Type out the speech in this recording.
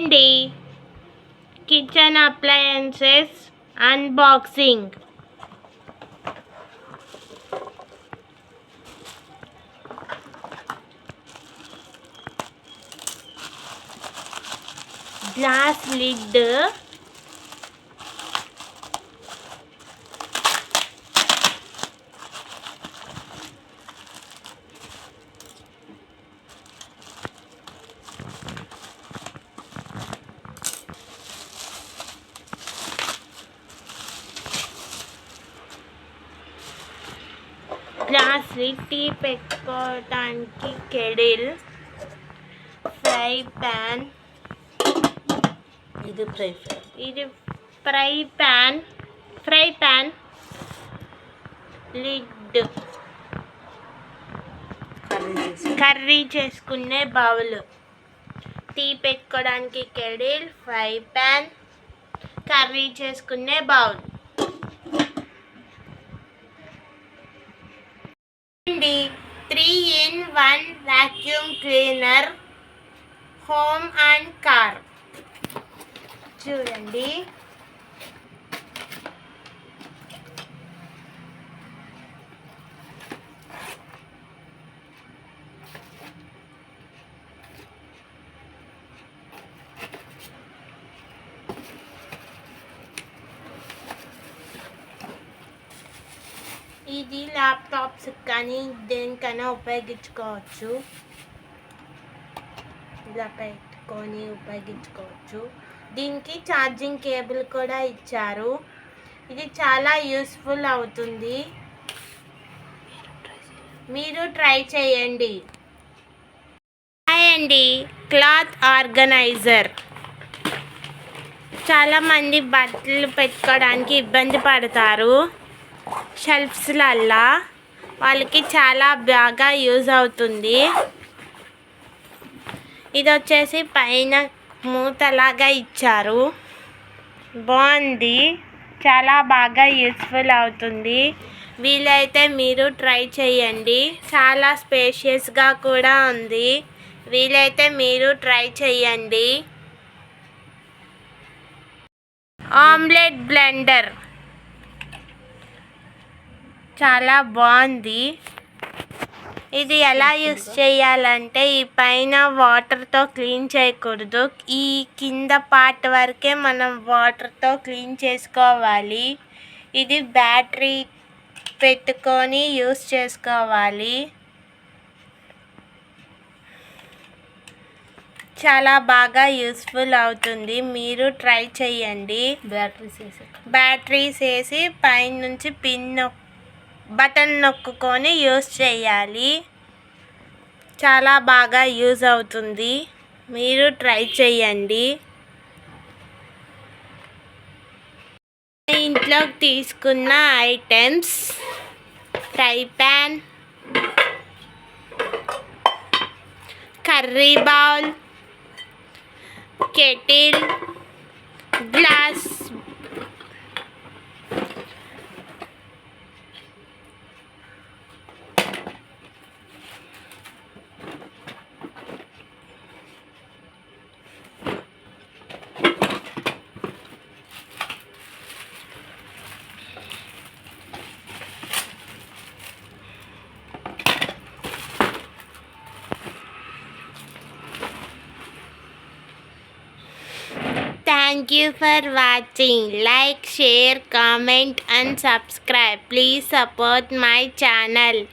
అండి kitchen appliances unboxing glass lid lid tea పెట్టుకోవడానికి kettle fry pan. ఇది fry ఇది fry pan. Fry pan. Lid. Curry చేసుకునే bowl. Tea పెట్టుకోవడానికి kettle fry pan. Curry చేసుకునే bowl. Three in one vacuum cleaner home and car చూడండి. ఇది laptops కానీ దేనికైనా ఉపయోగించుకోవచ్చు. ఇలా పెట్టుకొని ఉపయోగించుకోవచ్చు. దీనికి ఛార్జింగ్ కేబుల్ కూడా ఇచ్చారు. ఇది చాలా యూస్ఫుల్ అవుతుంది. మీరు ట్రై చేయండి. హాయ్ అండి క్లాత్ ఆర్గనైజర్. చాలామంది బట్టలు పెట్టుకోవడానికి ఇబ్బంది పడతారు. షెల్ఫ్స్లల్లా వాళ్ళకి చాలా బాగా యూజ్ అవుతుంది. ఇది వచ్చేసి పైన మూతలాగా ఇచ్చారు. బాగుంది. చాలా బాగా యూస్ఫుల్ అవుతుంది. వీలైతే మీరు ట్రై చేయండి. చాలా స్పేషియస్గా కూడా ఉంది. వీలైతే మీరు ట్రై చేయండి. Omelette blender. చాలా బాగుంది. ఇది ఎలా యూస్ చేయాలంటే ఈ పైన వాటర్తో క్లీన్ చేయకూడదు. ఈ కింద పార్ట్ వరకే మనం వాటర్తో క్లీన్ చేసుకోవాలి. ఇది బ్యాటరీ పెట్టుకొని యూస్ చేసుకోవాలి. చాలా బాగా యూస్ఫుల్ అవుతుంది. మీరు ట్రై చేయండి. బ్యాటరీస్ వేసి బ్యాటరీస్ వేసి పైనుంచి పిన్ బటన్ నొక్కుకొని యూస్ చేయాలి. చాలా బాగా యూజ్ అవుతుంది. మీరు ట్రై చేయండి. ఇంట్లోకి తీసుకున్న items fry pan curry bowl kettle glass Thank you for watching. Like, share, comment and subscribe. Please support my channel.